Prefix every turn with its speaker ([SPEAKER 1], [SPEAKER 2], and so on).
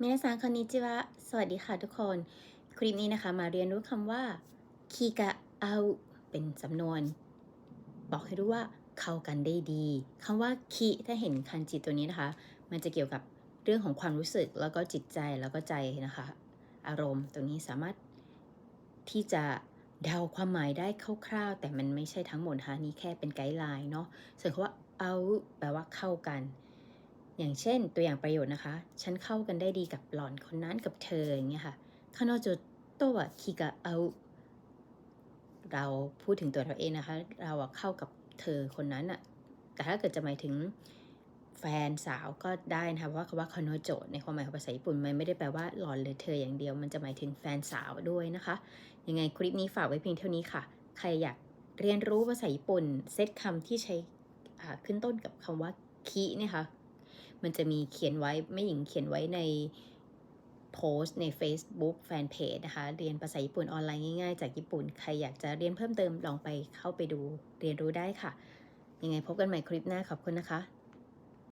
[SPEAKER 1] มินาซังคอนนิจิวะ สวัสดีค่ะทุกคน คลิปนี้นะคะมาเรียนรู้คำว่าคีกะเอาเป็นสำนวน บอกให้รู้ว่าเข้ากันได้ดีคำว่าคีถ้าเห็นคันจิตตัวนี้นะคะ มันจะเกี่ยวกับเรื่องของความรู้สึกแล้วก็จิตใจแล้วก็ใจนะคะ อารมณ์ตรงนี้สามารถที่จะเดาความหมายได้คร่าวๆ แต่มันไม่ใช่ทั้งหมดนะคะนี่แค่เป็นไกด์ไลน์เนาะส่วนคำว่าเอาแปลว่าเข้ากัน อย่างเช่นตัวอย่างประโยชน์นะคะ ฉันเข้ากันได้ดีกับหล่อนคนนั้นกับเธออย่างเงี้ยค่ะคานโจโตะคิกะเอา เราพูดถึงตัวเราเองนะคะ เราเข้ากับเธอคนนั้นอะแต่ถ้าเกิดจะหมายถึงแฟนสาวก็ได้นะคะเพราะว่าคำว่าคานโจในความหมายของภาษาญี่ปุ่นมันไม่ได้แปลว่าหล่อนหรือเธออย่างเดียว มันจะหมายถึงแฟนสาวด้วยนะคะ ยังไงคลิปนี้ฝากไว้เพียงเท่านี้ค่ะ ใครอยากเรียนรู้ภาษาญี่ปุ่น เซตคำที่ใช้ขึ้นต้นกับคำว่าคิเนี่ยค่ะ มันจะมีเขียนไว้ไม่หญิงเขียนไว้ในโพสต์ใน Facebook แฟนเพจนะคะ เรียนภาษาญี่ปุ่นออนไลน์ง่ายๆ จากญี่ปุ่น ใครอยากจะเรียนเพิ่มเติมลองไปเข้าไปดูเรียนรู้ได้ค่ะ ยังไงพบกันใหม่คลิปหน้าขอบคุณนะคะ